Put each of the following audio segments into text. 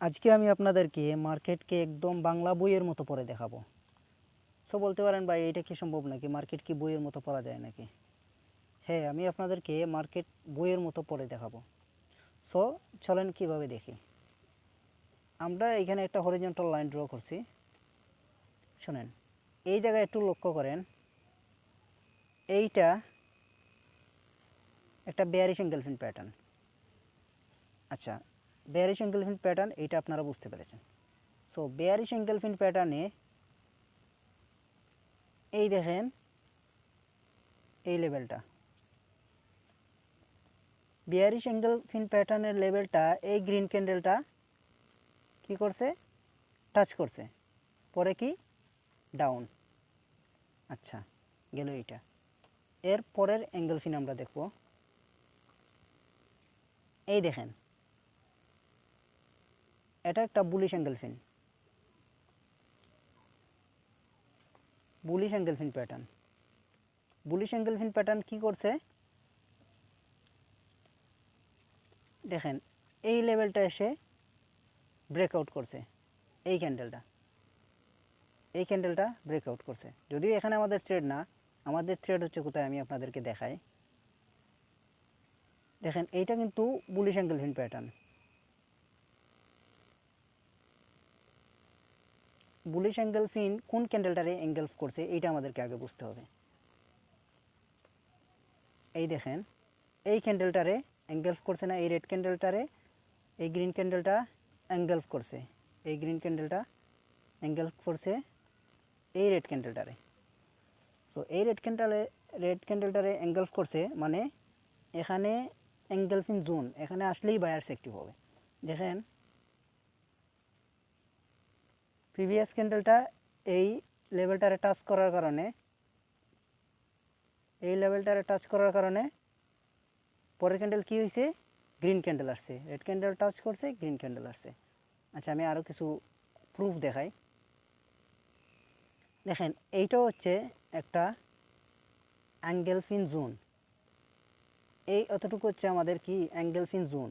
আজকে আমি আপনাদেরকে মার্কেটকে একদম বাংলা বইয়ের মতো পড়ে দেখাবো। সো বলতে পারেন, ভাই, এটা কি সম্ভব নাকি? মার্কেট কি বইয়ের মতো পড়া যায় নাকি? হ্যাঁ আমি আপনাদেরকে মার্কেট বইয়ের মতো পড়ে দেখাবো। সো চলেন কীভাবে দেখি। আমরা এখানে একটা হরিজন্টাল লাইন ড্র করছি। শোনেন, এই জায়গায় একটু লক্ষ্য করেন। এইটা একটা বেয়ারিশ এঙ্গেলফিন প্যাটার্ন আচ্ছা বেয়ারিশ এঙ্গেলফিন প্যাটার্ন এটা আপনারা বুঝতে পেরেছেন। সো বেয়ারিশ এঙ্গেলফিন প্যাটার্নে এই দেখেন, এই লেভেলটা বিয়ারিশ এঙ্গেলফিন প্যাটার্নের লেভেলটা এই গ্রিন ক্যান্ডেলটা কি করছে? টাচ করছে। পরে কি? ডাউন আচ্ছা গেল এইটা। এর পরের অ্যাঙ্গেল অ্যাঙ্গেলফিন আমরা দেখব। এই দেখেন এটা একটা bullish engulfing bullish engulfing pattern bullish engulfing pattern কি করছে? দেখেন, এই লেভেলটা এসে ব্রেকআউট করছে, এই ক্যান্ডেলটা এই ক্যান্ডেলটা ব্রেকআউট করছে। যদিও এখানে আমাদের ট্রেড না, আমাদের ট্রেড হচ্ছে কোথায় আমি আপনাদেরকে দেখাই। দেখেন, এইটা কিন্তু bullish engulfing pattern bullish engulfing কোন ক্যান্ডেলটারে এঙ্গেলফ করছে, এইটা আমাদেরকে আগে বুঝতে হবে। এই দেখেন, এই ক্যান্ডেলটারে এঙ্গেলফ করছে না, এই রেড ক্যান্ডেলটারে এই গ্রিন ক্যান্ডেলটা এঙ্গেলফ করছে, এই গ্রিন ক্যান্ডেলটা এঙ্গেলফ করছে, এই রেড ক্যান্ডেলটারে তো এই রেড ক্যান্ডেলে রেড ক্যান্ডেলটারে এঙ্গেলফ করছে মানে এখানে এঙ্গেলফিন জোন এখানে আসলেই বায়ার্স অ্যাক্টিভ হবে। দেখেন প্রিভিয়াস ক্যান্ডেলটা এই লেভেলটারে টাচ করার কারণে, এই লেভেলটারে টাচ করার কারণে পরের ক্যান্ডেল কী হয়েছে গ্রিন ক্যান্ডেল আসছে। রেড ক্যান্ডেল টাচ করছে গ্রিন ক্যান্ডেল আসছে। আচ্ছা আমি আরও কিছু প্রুফ দেখাই। দেখেন এইটা হচ্ছে একটা অ্যাঙ্গেলফিন জোন এই অতটুকু হচ্ছে আমাদের কি? অ্যাঙ্গেলফিন জোন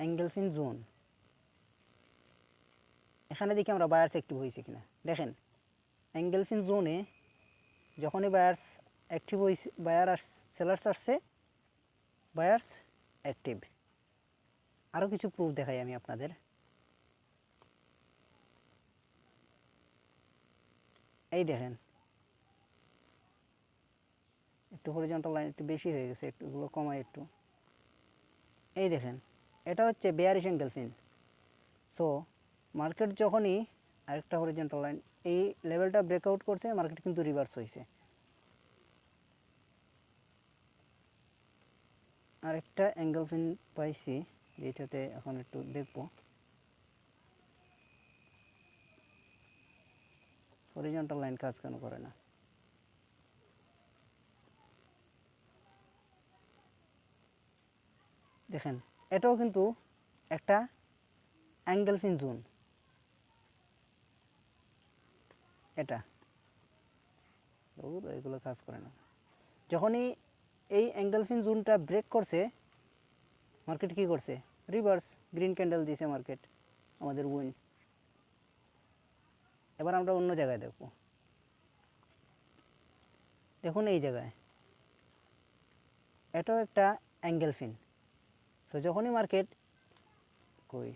অ্যাঙ্গেলফিন জোন এখানে দেখি আমরা বায়ার্স অ্যাক্টিভ হয়েছে কিনা। দেখেন অ্যাঙ্গেলফিন জোনে যখনই বায়ার্স অ্যাক্টিভ হয়েছে বায়ার আস সেলার্স আসছে বায়ার্স অ্যাক্টিভ আরও কিছু প্রুফ দেখাই আমি আপনাদের। এই দেখেন, একটু হরিজন্টাল লাইন একটু বেশি হয়ে গেছে একটু এগুলো কমায় একটু। এই দেখেন, এটা হচ্ছে বেয়ারিশ অ্যাঙ্গেলফিন সো মার্কেট যখনই আরেকটা হরিজন্টাল লাইন এই লেভেলটা ব্রেকআউট করছে মার্কেট কিন্তু রিভার্স হয়েছে আরেকটা অ্যাঙ্গেল ফিন পাইছি, যেটাতে এখন একটু দেখব। হরিজন্টাল লাইন কাজ কেন করে না? দেখেন, এটাও কিন্তু একটা অ্যাঙ্গেল ফিন জোন এটা। এগুলো কাজ করে না। যখনই এই অ্যাঙ্গেলফিন জোনটা ব্রেক করছে, মার্কেট কি করছে? রিভার্স, গ্রিন ক্যান্ডেল দিয়েছে মার্কেট, আমাদের উইন। এবার আমরা অন্য জায়গায় দেখব। দেখুন এই জায়গায়। এটাও একটা অ্যাঙ্গেলফিন তো যখনই মার্কেট কই?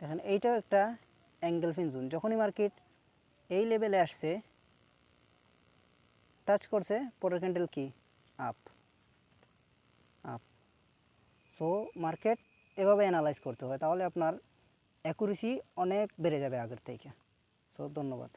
দেখেন এইটাও একটা অ্যাঙ্গেল ফিন জোন যখনই মার্কেট এই লেভেলে আসছে টাচ করছে পরের ক্যান্ডেল কি? আপ আপ সো মার্কেট এভাবে অ্যানালাইজ করতে হয়, তাহলে আপনার অ্যাকুরেসি অনেক বেড়ে যাবে আগের থেকে। সো ধন্যবাদ।